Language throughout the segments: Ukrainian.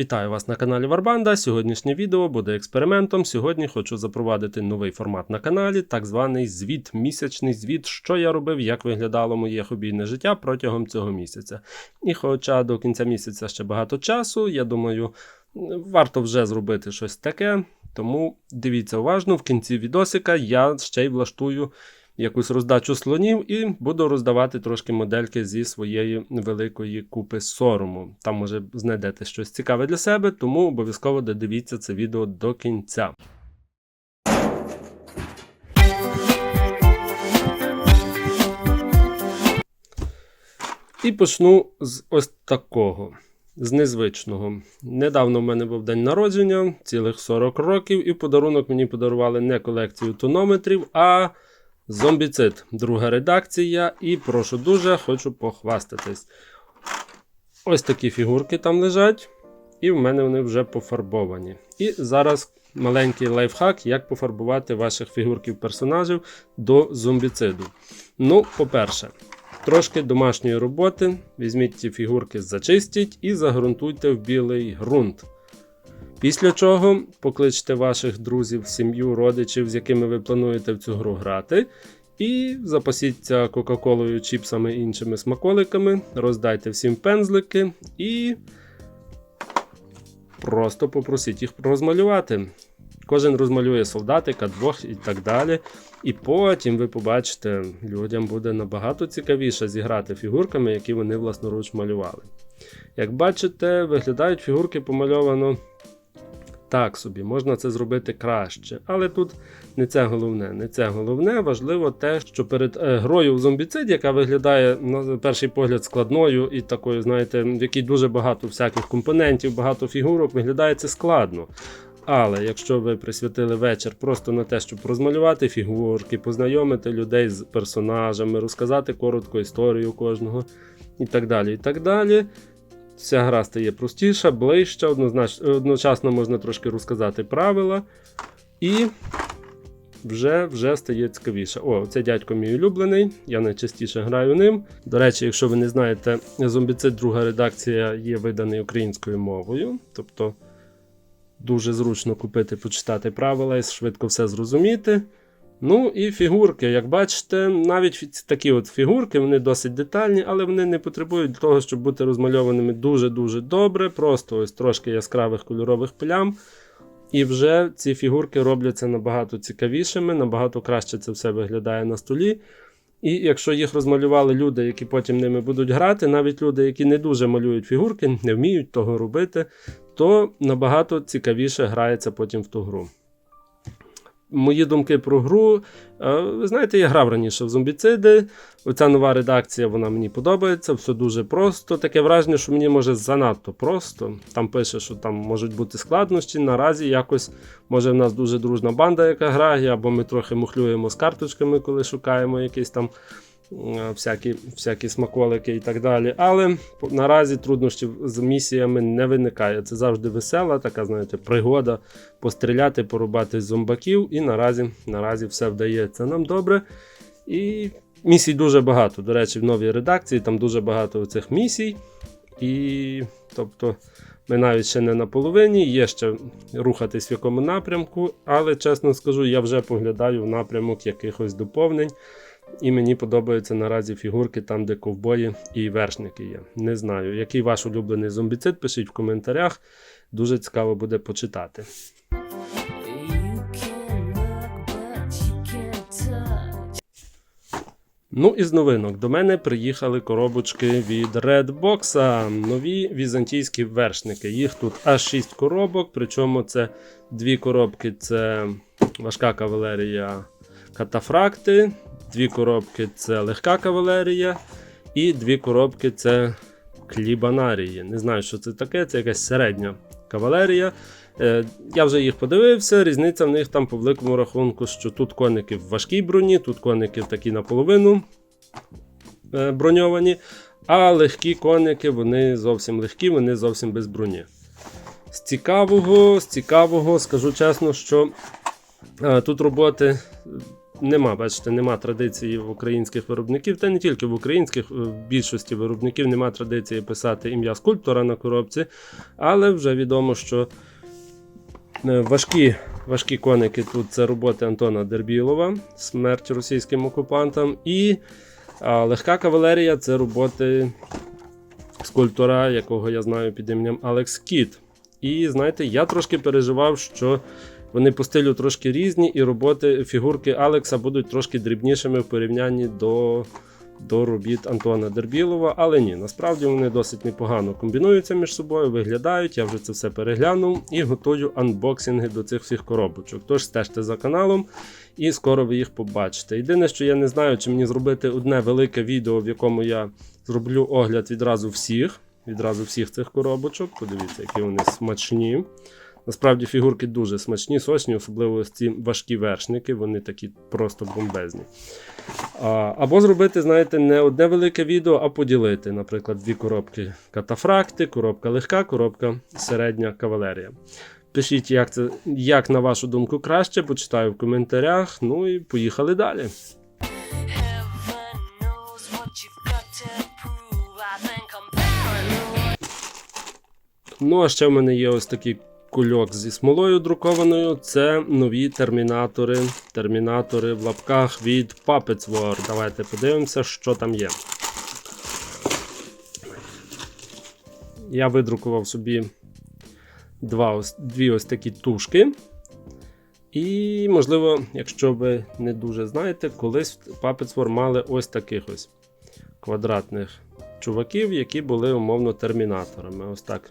Вітаю вас на каналі Варбанда. Сьогоднішнє відео буде експериментом. Сьогодні хочу запровадити новий формат на каналі, так званий звіт, місячний звіт, що я робив, як виглядало моє хобійне життя протягом цього місяця. І хоча до кінця місяця ще багато часу, я думаю, варто вже зробити щось таке. Тому дивіться уважно, в кінці відосика я ще й влаштую якусь роздачу слонів і буду роздавати трошки модельки зі своєї великої купи сорому. Там може знайдете щось цікаве для себе, тому обов'язково додивіться це відео до кінця. І почну з ось такого. З незвичного. Недавно в мене був день народження, цілих 40 років, і подарунок мені подарували не колекцію тонометрів, а Зомбіцид, друга редакція. І прошу дуже, хочу похвастатись. Ось такі фігурки там лежать, і в мене вони вже пофарбовані. І зараз маленький лайфхак, як пофарбувати ваших фігурків персонажів до зомбіциду. Ну, по-перше, трошки домашньої роботи. Візьміть ці фігурки, зачистіть і загрунтуйте в білий ґрунт. Після чого покличте ваших друзів, сім'ю, родичів, з якими ви плануєте в цю гру грати. І запасіться Кока-Колою, чіпсами і іншими смаколиками, роздайте всім пензлики і просто попросіть їх розмалювати. Кожен розмалює солдатика, двох і так далі. І потім ви побачите, людям буде набагато цікавіше зіграти фігурками, які вони власноруч малювали. Як бачите, виглядають фігурки помальовано так собі, можна це зробити краще. Але тут не це головне. Не це головне, важливо те, що перед е, грою в зомбіцид, яка виглядає на перший погляд складною і такою, знаєте, в якій дуже багато всяких компонентів, багато фігурок, виглядає це складно. Але якщо ви присвятили вечір просто на те, щоб розмалювати фігурки, познайомити людей з персонажами, розказати коротку історію кожного і так далі, і так далі. Вся гра стає простіша, ближча, однозначно, одночасно можна трошки розказати правила. І вже вже стає цікавіше. О, це дядько мій улюблений, я найчастіше граю ним. До речі, якщо ви не знаєте, зомбіцид друга редакція є виданий українською мовою. Тобто дуже зручно купити, почитати правила і швидко все зрозуміти. Ну і фігурки, як бачите, навіть такі от фігурки, вони досить детальні, але вони не потребують того, щоб бути розмальованими дуже-дуже добре. Просто ось трошки яскравих кольорових плям. І вже ці фігурки робляться набагато цікавішими, набагато краще це все виглядає на столі. І якщо їх розмалювали люди, які потім ними будуть грати, навіть люди, які не дуже малюють фігурки, не вміють того робити, то набагато цікавіше грається потім в ту гру. Мої думки про гру. Ви знаєте, я грав раніше в зомбіциди. Оця нова редакція вона мені подобається, все дуже просто. Таке враження, що мені може занадто просто. Там пише, що там можуть бути складнощі. Наразі якось може в нас дуже дружна банда, яка грає, або ми трохи мухлюємо з карточками, коли шукаємо якісь там всякі всякі смаколики і так далі. Але наразі труднощів з місіями не виникає. Це завжди весела, така, знаєте, пригода постріляти, порубати зомбаків, і наразі наразі все вдається нам добре. І місій дуже багато. До речі, в новій редакції там дуже багато цих місій. І тобто. Ми навіть ще не на половині, є ще рухатись в якому напрямку, але чесно скажу, я вже поглядаю в напрямок якихось доповнень. І мені подобаються наразі фігурки там, де ковбої і вершники є. Не знаю, який ваш улюблений зомбіцид, пишіть в коментарях. Дуже цікаво буде почитати. Ну і з новинок до мене приїхали коробочки від Redbox. Нові візантійські вершники. Їх тут аж 6 коробок, причому це дві коробки це важка кавалерія катафракти, Дві коробки це легка кавалерія, і дві коробки це клібанарії. Не знаю, що це таке, це якась середня кавалерія. Е, я вже їх подивився, різниця в них там по великому рахунку, що тут коники в важкій броні, тут коники такі наполовину е, броньовані, а легкі коники вони зовсім легкі, вони зовсім без броні. З цікавого, з цікавого, скажу чесно, що е, тут роботи нема, бачите, нема традиції в українських виробників, та не тільки в українських, в більшості виробників нема традиції писати ім'я скульптора на коробці, але вже відомо, що е, важкі, важкі коники тут це роботи Антона Дербілова, смерть російським окупантам, і легка кавалерія це роботи скульптора, якого я знаю під іменем Алекс Кіт. І знаєте, я трошки переживав, що вони по стилю трошки різні, і роботи фігурки Алекса будуть трошки дрібнішими в порівнянні до, до робіт Антона Дербілова. Але ні, насправді вони досить непогано комбінуються між собою, виглядають. Я вже це все переглянув і готую анбоксинги до цих всіх коробочок. Тож стежте за каналом. І скоро ви їх побачите. Єдине, що я не знаю, чи мені зробити одне велике відео, в якому я зроблю огляд відразу всіх, відразу всіх цих коробочок. Подивіться, які вони смачні. Насправді фігурки дуже смачні, сочні, особливо ці важкі вершники, вони такі просто бомбезні. Або зробити, знаєте, не одне велике відео, а поділити, наприклад, дві коробки катафракти, коробка легка, коробка середня кавалерія. Пишіть, як, це, як на вашу думку краще, почитаю в коментарях. Ну і поїхали далі. Ну, а ще в мене є ось такий кульок зі смолою друкованою. Це нові термінатори. Термінатори в лапках від Puppets War. Давайте подивимося, що там є. Я видрукував собі два дві ось такі тушки. І, можливо, якщо ви не дуже знаєте, колись в Puppets War мали ось таких ось квадратних чуваків, які були умовно термінаторами. Ось так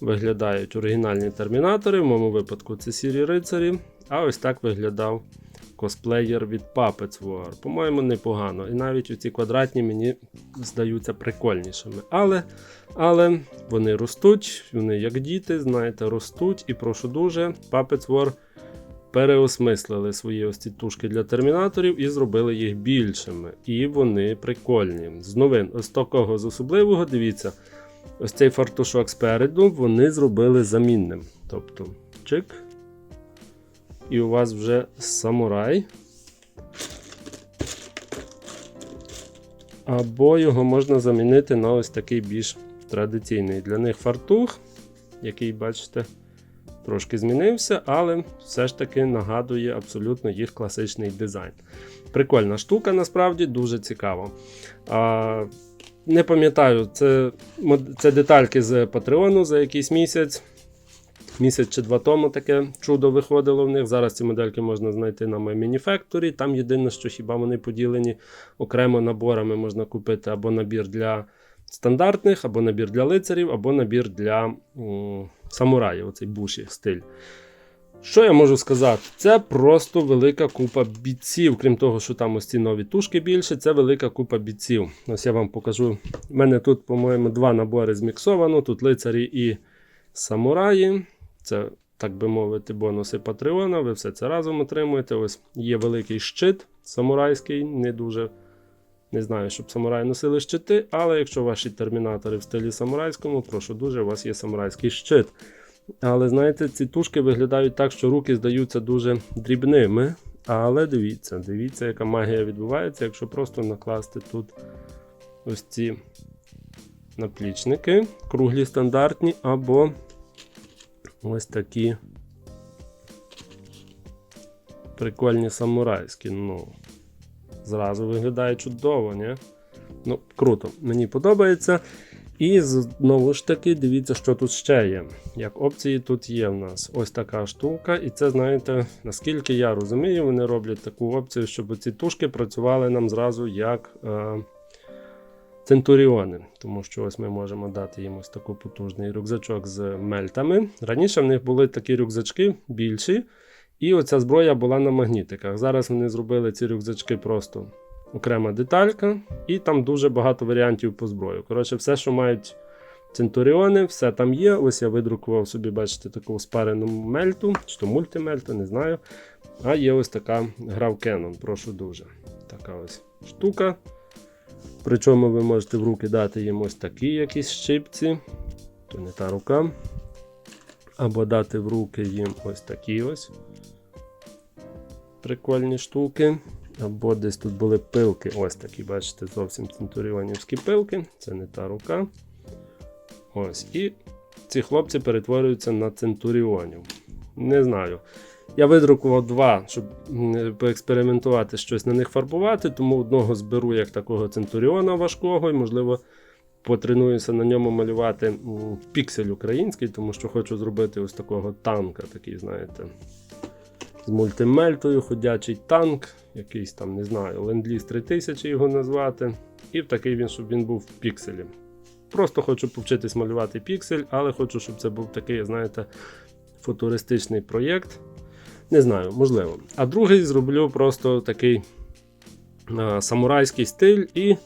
виглядають оригінальні термінатори. В моєму випадку це сірі рицарі. А ось так виглядав косплеєр від Puppets War. По-моєму, непогано. І навіть оці квадратні мені здаються прикольнішими. Але, але вони ростуть, вони як діти, знаєте, ростуть. І прошу дуже, Puppets War переосмислили свої ось ці тушки для термінаторів і зробили їх більшими. І вони прикольні. З новин, ось такого з особливого, дивіться, ось цей фартушок спереду вони зробили замінним. Тобто, чик. І у вас вже самурай. Або його можна замінити на ось такий більш традиційний для них фартух, який, бачите, трошки змінився, але все ж таки нагадує абсолютно їх класичний дизайн. Прикольна штука, насправді дуже цікаво. Не пам'ятаю, це, це детальки з Патреону за якийсь місяць. Місяць чи два тому таке чудо виходило в них. Зараз ці модельки можна знайти на My Manufactory. Там єдине, що хіба вони поділені окремо наборами можна купити або набір для стандартних, або набір для лицарів, або набір для м, самураїв, оцей буші стиль. Що я можу сказати? Це просто велика купа бійців. Крім того, що там ось ці нові тушки більше, це велика купа бійців. Ось я вам покажу. У мене тут, по-моєму, два набори зміксовано. Тут лицарі і самураї. Це, так би мовити, бонуси Патреона. Ви все це разом отримуєте. Ось є великий щит самурайський, не дуже. Не знаю, щоб самураї носили щити, але якщо ваші термінатори в стилі самурайському, прошу дуже, у вас є самурайський щит. Але знаєте, ці тушки виглядають так, що руки здаються дуже дрібними. Але дивіться, дивіться, яка магія відбувається, якщо просто накласти тут ось ці наплічники, круглі стандартні, або ось такі прикольні самурайські. Ну, зразу виглядає чудово, ні? Ну, круто, мені подобається. І знову ж таки, дивіться, що тут ще є. Як опції тут є в нас ось така штука. І це, знаєте, наскільки я розумію, вони роблять таку опцію, щоб ці тушки працювали нам зразу як е, центуріони. Тому що ось ми можемо дати їм ось такий потужний рюкзачок з мельтами. Раніше в них були такі рюкзачки більші, і оця зброя була на магнітиках. Зараз вони зробили ці рюкзачки просто окрема деталька, і там дуже багато варіантів по зброю. Коротше, все, що мають центуріони, все там є. Ось я видрукував собі, бачите, таку спарену мельту, чи то мультимельту, не знаю. А є ось така гра в прошу дуже. Така ось штука. Причому ви можете в руки дати їм ось такі якісь щипці. То не та рука. Або дати в руки їм ось такі ось. прикольні штуки. Або десь тут були пилки. Ось такі, бачите, зовсім центуріонівські пилки. Це не та рука. Ось. І ці хлопці перетворюються на центуріонів. Не знаю. Я видрукував два, щоб поекспериментувати щось на них фарбувати, тому одного зберу як такого центуріона важкого, і, можливо, потренуюся на ньому малювати піксель український, тому що хочу зробити ось такого танка, такий, знаєте, з мультимельтою, ходячий танк, якийсь там, не знаю, ленд-ліз 3000 його назвати. І в такий він, щоб він був в пікселі. Просто хочу повчитись малювати піксель, але хочу, щоб це був такий, знаєте, футуристичний проєкт. Не знаю, можливо. А другий зроблю просто такий е, самурайський стиль. І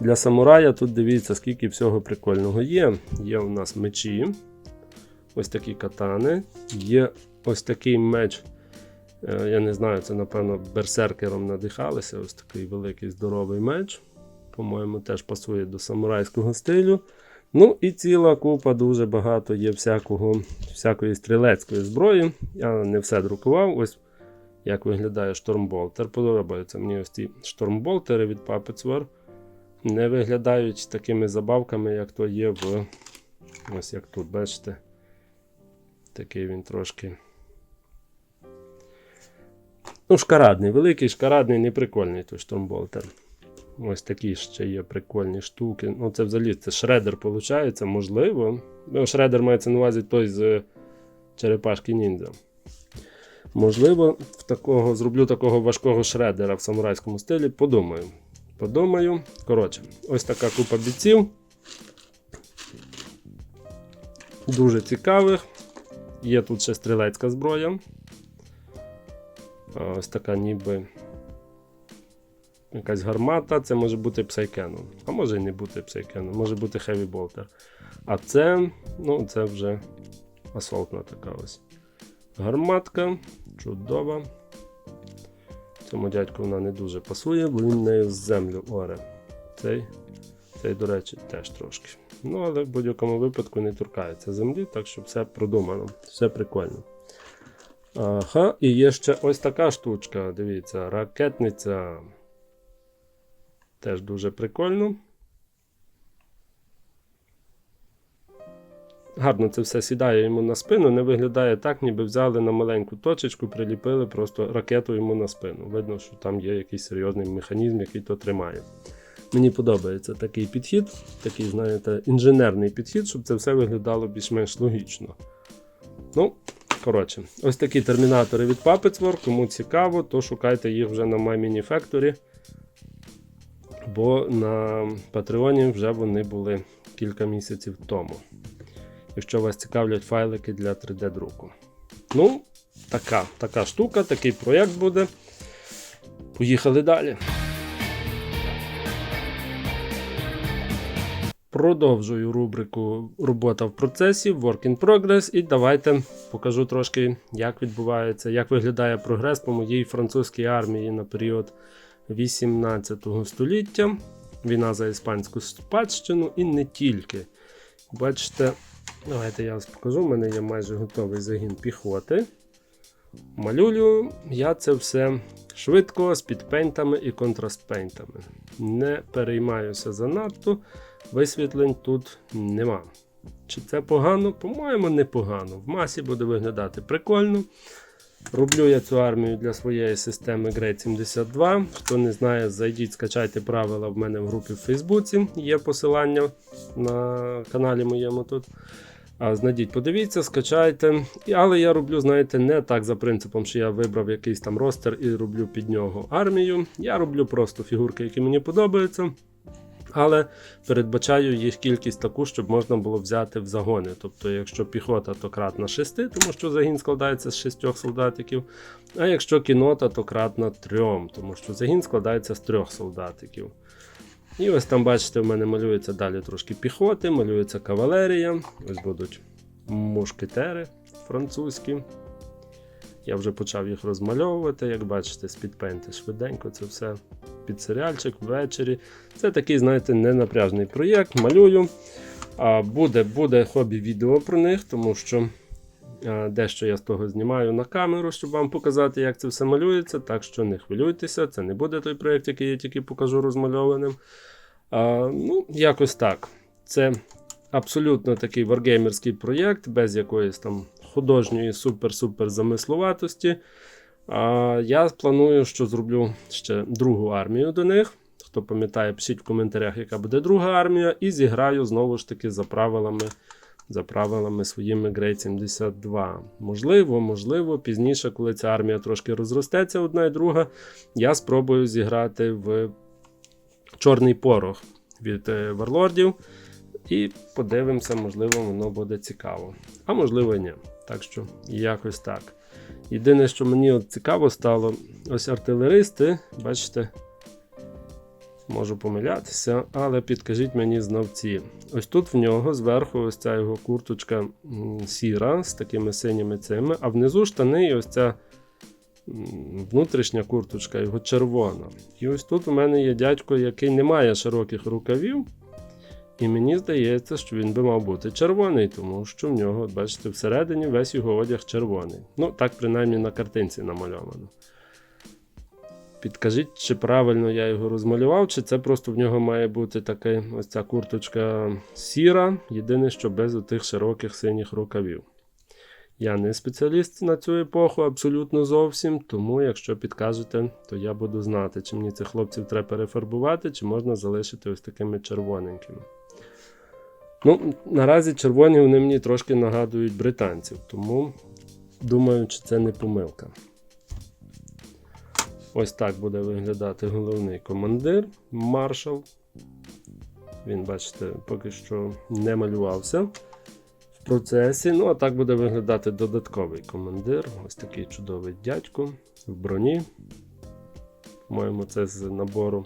для самурая тут дивіться, скільки всього прикольного є. Є у нас мечі, ось такі катани, є ось такий меч. Е, Я не знаю, це, напевно, берсеркером надихалися. Ось такий великий здоровий меч. По-моєму, теж пасує до самурайського стилю. Ну і ціла купа, дуже багато є всякого, всякої стрілецької зброї. Я не все друкував. Ось як виглядає штормболтер. Подобаються мені ось ці штормболтери від Puppets War. Не виглядають такими забавками, як то є в. Ось як тут, бачите. Такий він трошки. Ну, шкарадний, великий, шкарадний, неприкольний той штормболтер. Ось такі ще є прикольні штуки. Ну, це взагалі це шредер, виходить, можливо. Ну, шредер мається на увазі той з е, черепашки ніндзя. Можливо, в такого, зроблю такого важкого шредера в самурайському стилі. Подумаю. Подумаю. Коротше, ось така купа бійців. Дуже цікавих. Є тут ще стрілецька зброя. Ось така ніби якась гармата, це може бути псайкеном. А може і не бути псайкеном, може бути хеві болтер. А це, ну, це вже асфальтна така ось. Гарматка, чудова. Цьому дядьку вона не дуже пасує, бо він нею з землю оре. Цей, цей, до речі, теж трошки. Ну, але в будь-якому випадку не торкається землі, так що все продумано, все прикольно. Ага, і є ще ось така штучка. Дивіться, ракетниця. Теж дуже прикольно. Гарно це все сідає йому на спину, не виглядає так, ніби взяли на маленьку точечку, приліпили просто ракету йому на спину. Видно, що там є якийсь серйозний механізм, який то тримає. Мені подобається такий підхід, такий, знаєте, інженерний підхід, щоб це все виглядало більш-менш логічно. Ну, коротше, ось такі термінатори від Puppets Кому цікаво, то шукайте їх вже на My Factory бо на Патреоні вже вони були кілька місяців тому. Якщо вас цікавлять файлики для 3D-друку. Ну, така, така штука, такий проєкт буде. Поїхали далі. Продовжую рубрику Робота в процесі, Work in Progress, і давайте покажу трошки, як відбувається, як виглядає прогрес по моїй французькій армії на період 18 століття. Війна за іспанську спадщину і не тільки. Бачите, давайте я вас покажу. У мене є майже готовий загін піхоти. Малюю я це все швидко з підпейнтами і контрастпейнтами. Не переймаюся занадто, висвітлень тут нема. Чи це погано? По-моєму, непогано. В масі буде виглядати прикольно. Роблю я цю армію для своєї системи Grade 72. Хто не знає, зайдіть, скачайте правила в мене в групі в Фейсбуці. Є посилання на каналі моєму тут. А знайдіть, подивіться, скачайте. Але я роблю, знаєте, не так за принципом, що я вибрав якийсь там ростер і роблю під нього армію. Я роблю просто фігурки, які мені подобаються. Але передбачаю їх кількість таку, щоб можна було взяти в загони. Тобто, якщо піхота, то кратна 6, тому що загін складається з 6 солдатиків. А якщо кінота, то кратна 3, тому що загін складається з 3 солдатиків. І ось там, бачите, в мене малюється далі трошки піхоти, малюється кавалерія. Ось будуть мушкетери французькі. Я вже почав їх розмальовувати, як бачите, з підпенти швиденько це все під серіальчик ввечері. Це такий, знаєте, ненапряжний проєкт. Малюю. А буде, буде хобі відео про них, тому що Дещо я з того знімаю на камеру, щоб вам показати, як це все малюється. Так що не хвилюйтеся, це не буде той проєкт, який я тільки покажу розмальованим. А, ну, якось так. Це абсолютно такий варгеймерський проєкт, без якоїсь там художньої супер-супер замислуватості. А, я планую, що зроблю ще другу армію до них. Хто пам'ятає, пишіть в коментарях, яка буде друга армія, і зіграю знову ж таки за правилами, за правилами своїми Grade 72. Можливо, можливо, пізніше, коли ця армія трошки розростеться, одна і друга, я спробую зіграти в Чорний порох від е, варлордів. І подивимося, можливо, воно буде цікаво. А можливо, ні. Так що, якось так. Єдине, що мені от цікаво стало, ось артилеристи, бачите, можу помилятися, але підкажіть мені знавці. Ось тут в нього зверху ось ця його курточка сіра з такими синіми цими, а внизу штани і ось ця внутрішня курточка його червона. І ось тут у мене є дядько, який не має широких рукавів. І мені здається, що він би мав бути червоний, тому що в нього, бачите, всередині весь його одяг червоний. Ну, так принаймні на картинці намальовано. Підкажіть, чи правильно я його розмалював, чи це просто в нього має бути така ось ця курточка сіра, єдине, що без отих широких синіх рукавів. Я не спеціаліст на цю епоху абсолютно зовсім, тому якщо підкажете, то я буду знати, чи мені цих хлопців треба перефарбувати, чи можна залишити ось такими червоненькими. Ну, наразі червоні вони мені трошки нагадують британців, тому думаю, чи це не помилка. Ось так буде виглядати головний командир, маршал. Він, бачите, поки що не малювався в процесі. Ну, а так буде виглядати додатковий командир. Ось такий чудовий дядько в броні. По-моєму, це з набору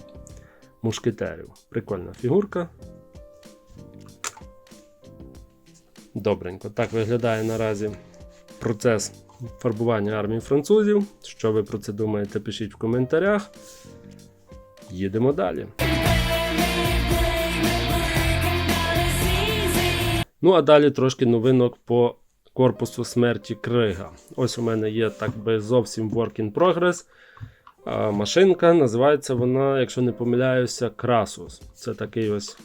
мушкетерів. Прикольна фігурка. Добренько. Так виглядає наразі процес фарбування армії французів. Що ви про це думаєте, пишіть в коментарях. Їдемо далі. Ну, а далі трошки новинок по корпусу смерті Крига. Ось у мене є так би зовсім work in progress. Машинка. Називається вона, якщо не помиляюся, Красус. Це такий ось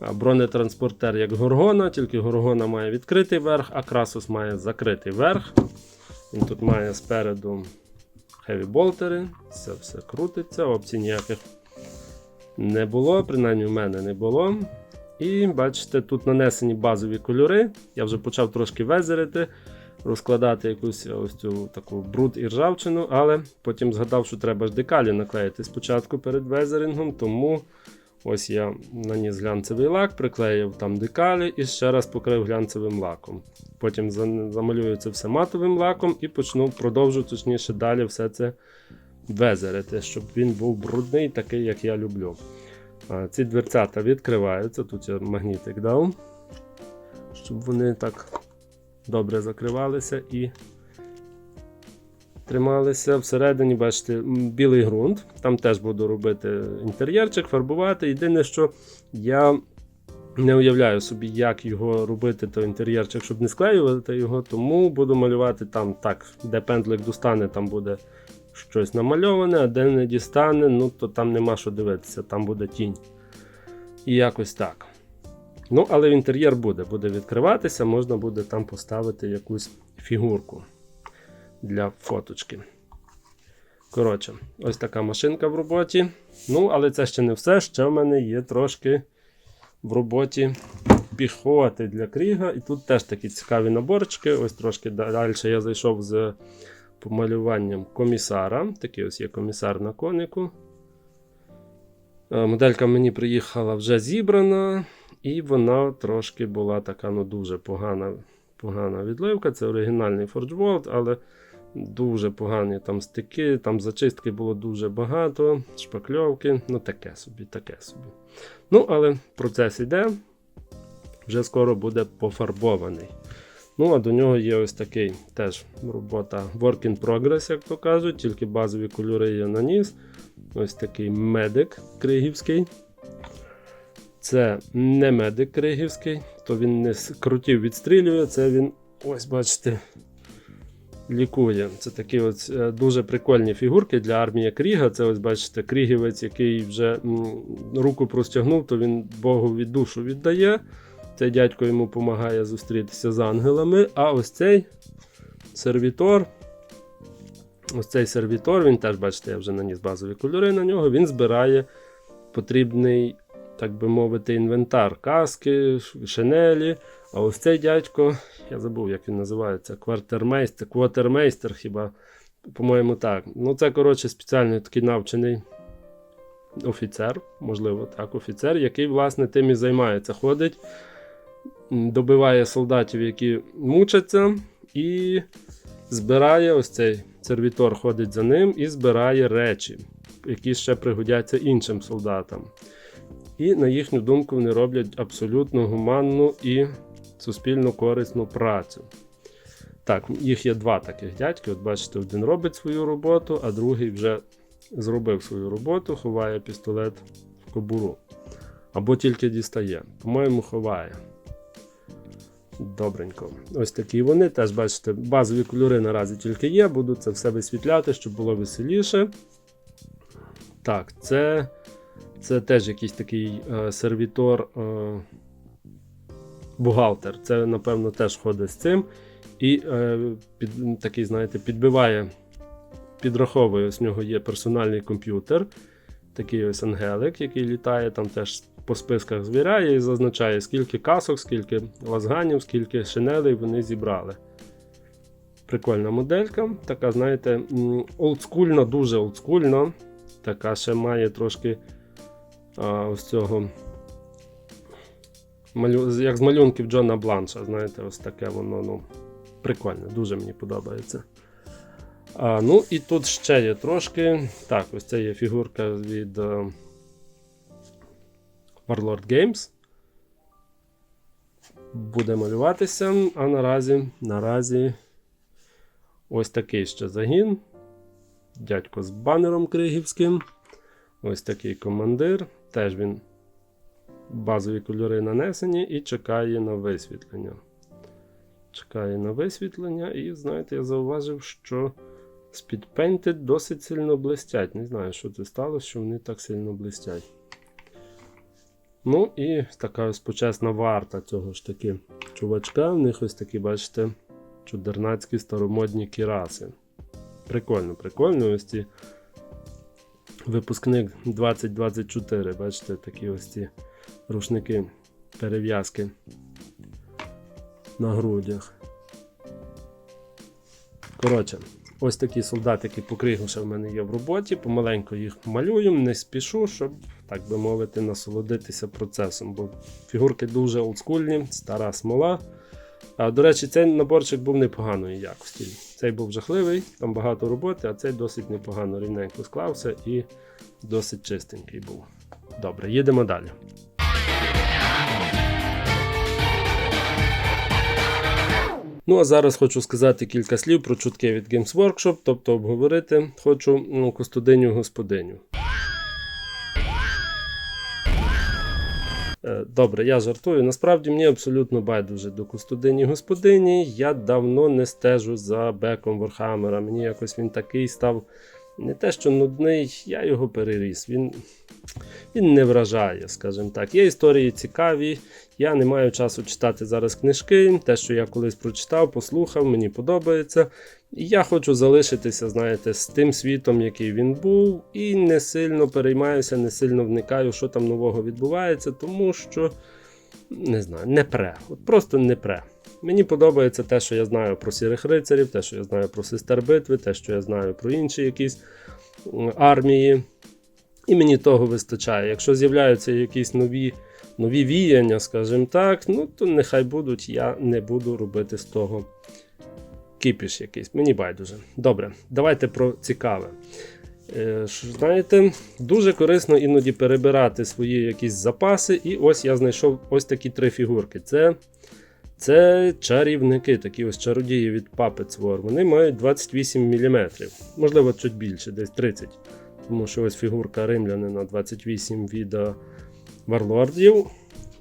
бронетранспортер, як Горгона, тільки Горгона має відкритий верх, а Красус має закритий верх. Він тут має спереду хеві-болтери, це все крутиться, опцій ніяких не було, принаймні в мене не було. І бачите, тут нанесені базові кольори. Я вже почав трошки везерити, розкладати якусь ось цю таку бруд і ржавчину, але потім згадав, що треба ж декалі наклеїти спочатку перед везерингом, тому ось я наніс глянцевий лак, приклеїв там декалі і ще раз покрив глянцевим лаком. Потім замалюю це все матовим лаком і почну продовжу точніше далі все це везерити, щоб він був брудний, такий, як я люблю. Ці дверцята відкриваються. Тут я магнітик дав, щоб вони так добре закривалися і трималися. Всередині, бачите, білий ґрунт. Там теж буду робити інтер'єрчик, фарбувати. Єдине, що я не уявляю собі, як його робити, той інтер'єрчик, щоб не склеювати його, тому буду малювати там так, де пендлик достане, там буде щось намальоване, а де не дістане, ну то там нема що дивитися, там буде тінь. І якось так. Ну, але інтер'єр буде, буде відкриватися, можна буде там поставити якусь фігурку для фоточки. Коротше, ось така машинка в роботі. Ну, але це ще не все. Ще в мене є трошки в роботі піхоти для кріга. І тут теж такі цікаві наборчики. Ось трошки далі я зайшов з помалюванням комісара. Такий ось є комісар на конику. Е, Моделька мені приїхала вже зібрана, і вона трошки була така ну, дуже погана, погана відливка. Це оригінальний Forge World, але дуже погані там стики, там зачистки було дуже багато, шпакльовки, ну таке собі, таке собі. Ну, але процес іде, вже скоро буде пофарбований. Ну, а до нього є ось такий теж робота Work in Progress, як то кажуть, тільки базові кольори я наніс. Ось такий медик кригівський. Це не медик кригівський, то він не крутів відстрілює, це він ось бачите, лікує. Це такі ось е, дуже прикольні фігурки для армії Кріга. Це ось бачите, крігівець, який вже руку простягнув, то він Богу від душу віддає. Цей дядько йому допомагає зустрітися з ангелами. А ось цей сервітор. Ось цей сервітор, він теж, бачите, я вже наніс базові кольори на нього. Він збирає потрібний, так би мовити, інвентар, каски, шинелі. А ось цей дядько, я забув, як він називається, квартермейстер, квотермейстер хіба. По-моєму, так. Ну, це, коротше, спеціальний такий навчений офіцер, можливо, так, офіцер, який, власне, тим і займається. Ходить, добиває солдатів, які мучаться, і збирає ось цей сервітор ходить за ним і збирає речі, які ще пригодяться іншим солдатам. І, на їхню думку, вони роблять абсолютно гуманну і суспільно корисну працю. Так, їх є два таких дядьки. От бачите, один робить свою роботу, а другий вже зробив свою роботу, ховає пістолет в кобуру. Або тільки дістає. По-моєму, ховає. Добренько. Ось такі вони. Теж бачите, базові кольори наразі тільки є. Буду це все висвітляти, щоб було веселіше. Так, це, це теж якийсь такий е, сервітор. Е, бухгалтер. Це, напевно, теж ходить з цим. І е, під, такий, знаєте, підбиває, підраховує, ось в нього є персональний комп'ютер, такий ось ангелик, який літає, там теж по списках звіряє і зазначає, скільки касок, скільки лазганів, скільки шинелей вони зібрали. Прикольна моделька. Така, знаєте, олдскульна, дуже олдскульна. Така ще має трошки а, ось цього малю... як з малюнків Джона Бланша. Знаєте, ось таке воно ну, прикольне, дуже мені подобається. А, ну і тут ще є трошки. Так, ось це є фігурка від е, Warlord Games. Буде малюватися, а наразі, наразі ось такий ще загін. Дядько з банером кригівським. Ось такий командир. Теж він базові кольори нанесені і чекає на висвітлення. Чекає на висвітлення, і знаєте, я зауважив, що Speedpainted досить сильно блистять. Не знаю, що це сталося, що вони так сильно блистять. Ну і така ось почесна варта цього ж таки чувачка. В них ось такі, бачите, чудернацькі старомодні кіраси. Прикольно, прикольно. Ось ці випускник 2024. Бачите, такі ось ці рушники, перев'язки на грудях. Коротше, ось такі солдатики покригуша в мене є в роботі. Помаленьку їх малюю, не спішу, щоб, так би мовити, насолодитися процесом. Бо фігурки дуже олдскульні, стара смола. А, до речі, цей наборчик був непоганої якості. Цей був жахливий, там багато роботи, а цей досить непогано рівненько склався і досить чистенький був. Добре, їдемо далі. Ну, а зараз хочу сказати кілька слів про чутки від Games Workshop, тобто обговорити хочу ну, кустодиню господиню. Е, Добре, я жартую. Насправді мені абсолютно байдуже до кустодині господині. Я давно не стежу за беком Warhammer. Мені якось він такий став не те, що нудний, я його переріс. Він, він не вражає, скажімо так. Є історії цікаві. Я не маю часу читати зараз книжки. Те, що я колись прочитав, послухав, мені подобається. І я хочу залишитися, знаєте, з тим світом, який він був, і не сильно переймаюся, не сильно вникаю, що там нового відбувається, тому що не знаю, не пре. От просто не пре. Мені подобається те, що я знаю про сірих рицарів, те, що я знаю про сестер битви, те, що я знаю про інші якісь армії. І мені того вистачає. Якщо з'являються якісь нові, нові віяння, скажімо так, ну то нехай будуть, я не буду робити з того кіпіш якийсь. Мені байдуже. Добре, давайте про цікаве. Е, знаєте, дуже корисно іноді перебирати свої якісь запаси. І ось я знайшов ось такі три фігурки. Це, це чарівники, такі ось чародії від Puppets War. Вони мають 28 мм, можливо, чуть більше, десь 30 тому що ось фігурка римлянина 28 від е, варлордів.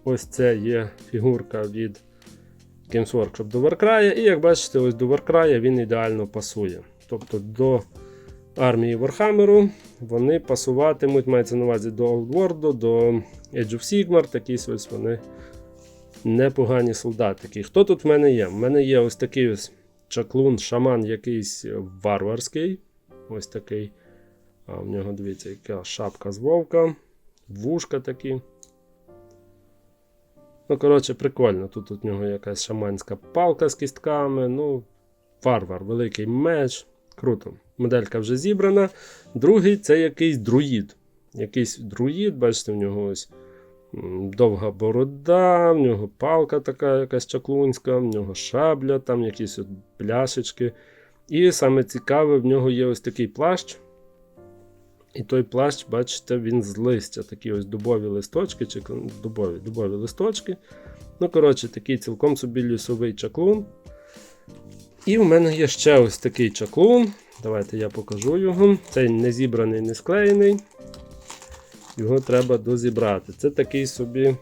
Ось це є фігурка від Games Workshop до Warcry. І як бачите, ось до Warcry він ідеально пасує. Тобто до армії Warhammer вони пасуватимуть, мається на увазі до Old World, до Age of Sigmar, такі ось вони непогані солдатики. Хто тут в мене є? В мене є ось такий ось чаклун, шаман якийсь варварський. Ось такий. А в нього, дивіться, яка шапка з вовка, вушка такі. Ну, коротше, прикольно. Тут у нього якась шаманська палка з кістками. Ну, варвар, великий меч. Круто. Моделька вже зібрана. Другий це якийсь друїд. Якийсь друїд, бачите, в нього ось довга борода, в нього палка така якась чаклунська, в нього шабля, там якісь от пляшечки. І саме цікаве, в нього є ось такий плащ. І той плащ, бачите, він з листя. Такі ось дубові листочки, чи дубові, дубові листочки. Ну, коротше, такий цілком собі лісовий чаклун. І в мене є ще ось такий чаклун. Давайте я покажу його. Цей не зібраний, не склеєний. Його треба дозібрати. Це такий собі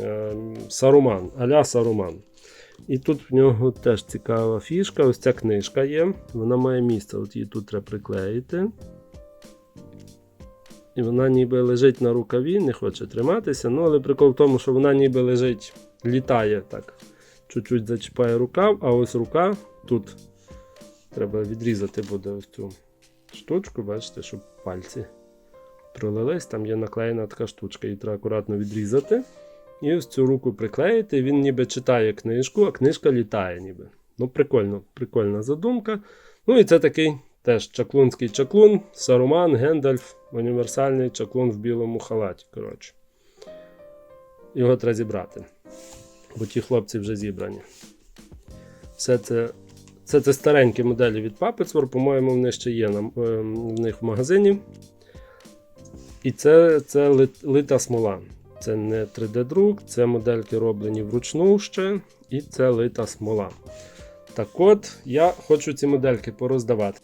е, саруман, аля саруман. І тут в нього теж цікава фішка. Ось ця книжка є. Вона має місце. От її тут треба приклеїти. І вона ніби лежить на рукаві, не хоче триматися. Ну, але прикол в тому, що вона ніби лежить, літає так. Чуть-чуть зачіпає рукав, а ось рука тут треба відрізати буде ось цю штучку, бачите, щоб пальці пролились. Там є наклеєна така штучка, її треба акуратно відрізати. І ось цю руку приклеїти. Він ніби читає книжку, а книжка літає ніби. Ну, прикольно, прикольна задумка. Ну і це такий теж чаклунський чаклун, Саруман, Гендальф, універсальний чаклун в білому халаті. Коротше. Його треба зібрати. Бо ті хлопці вже зібрані. Все це, це, це старенькі моделі від Puppets по-моєму, вони ще є на, е, в них в магазині. І це, це лит- лита смола. Це не 3D-друк, це модельки роблені вручну ще, і це лита смола. Так от, я хочу ці модельки пороздавати.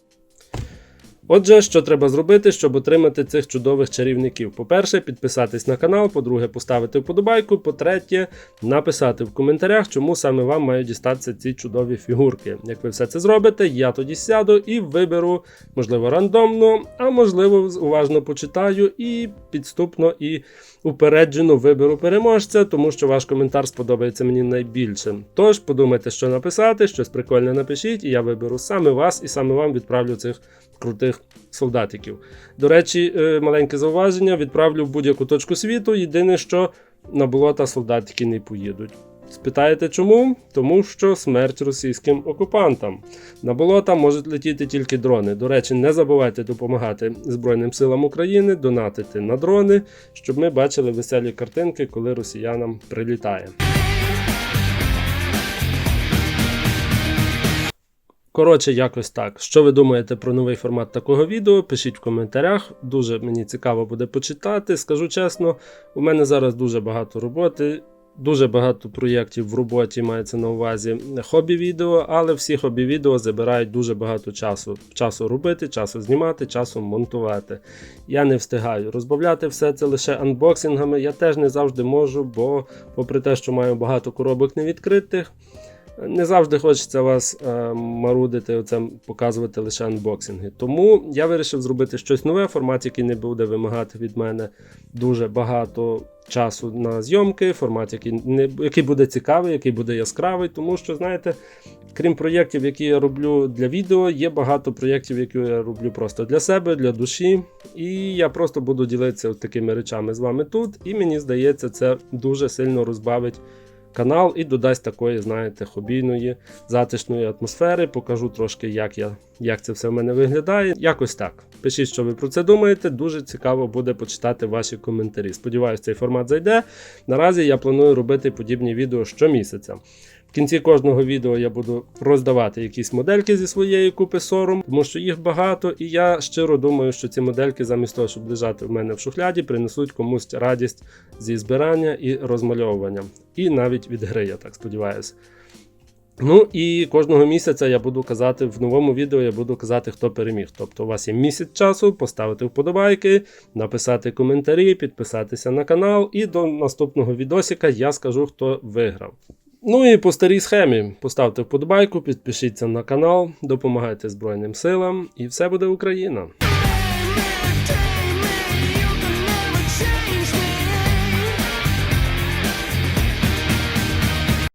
Отже, що треба зробити, щоб отримати цих чудових чарівників? По-перше, підписатись на канал, по-друге, поставити вподобайку, по-третє, написати в коментарях, чому саме вам мають дістатися ці чудові фігурки. Як ви все це зробите, я тоді сяду і виберу, можливо, рандомно, а можливо, уважно почитаю і підступно і упереджено виберу переможця, тому що ваш коментар сподобається мені найбільше. Тож подумайте, що написати, щось прикольне напишіть, і я виберу саме вас, і саме вам відправлю цих крутих солдатиків. До речі, е, маленьке зауваження: відправлю в будь-яку точку світу. Єдине, що на болота солдатики не поїдуть. Спитаєте чому? Тому що смерть російським окупантам. На болота можуть летіти тільки дрони. До речі, не забувайте допомагати Збройним силам України, донатити на дрони, щоб ми бачили веселі картинки, коли росіянам прилітає. Коротше, якось так. Що ви думаєте про новий формат такого відео? Пишіть в коментарях. Дуже мені цікаво буде почитати. Скажу чесно, у мене зараз дуже багато роботи. Дуже багато проєктів в роботі мається на увазі хобі-відео, але всі хобі-відео забирають дуже багато часу. Часу робити, часу знімати, часу монтувати. Я не встигаю розбавляти все це лише анбоксингами. Я теж не завжди можу, бо, попри те, що маю багато коробок невідкритих, не завжди хочеться вас е, марудити, оце, показувати лише анбоксинги. Тому я вирішив зробити щось нове, формат, який не буде вимагати від мене дуже багато часу на зйомки, формат, який, не, який буде цікавий, який буде яскравий. Тому що, знаєте, крім проєктів, які я роблю для відео, є багато проєктів, які я роблю просто для себе, для душі. І я просто буду ділитися такими речами з вами тут. І мені здається, це дуже сильно розбавить канал і додасть такої, знаєте, хобійної, затишної атмосфери. Покажу трошки, як, я, як це все в мене виглядає. Якось так. Пишіть, що ви про це думаєте. Дуже цікаво буде почитати ваші коментарі. Сподіваюсь, цей формат зайде. Наразі я планую робити подібні відео щомісяця. В кінці кожного відео я буду роздавати якісь модельки зі своєї купи сором, тому що їх багато, і я щиро думаю, що ці модельки, замість того, щоб лежати в мене в шухляді, принесуть комусь радість зі збирання і розмальовування. І навіть від гри, я так сподіваюся. Ну і кожного місяця я буду казати в новому відео, я буду казати, хто переміг. Тобто у вас є місяць часу поставити вподобайки, написати коментарі, підписатися на канал, і до наступного відосика я скажу, хто виграв. Ну і по старій схемі поставте вподобайку, підпишіться на канал, допомагайте Збройним силам, і все буде Україна.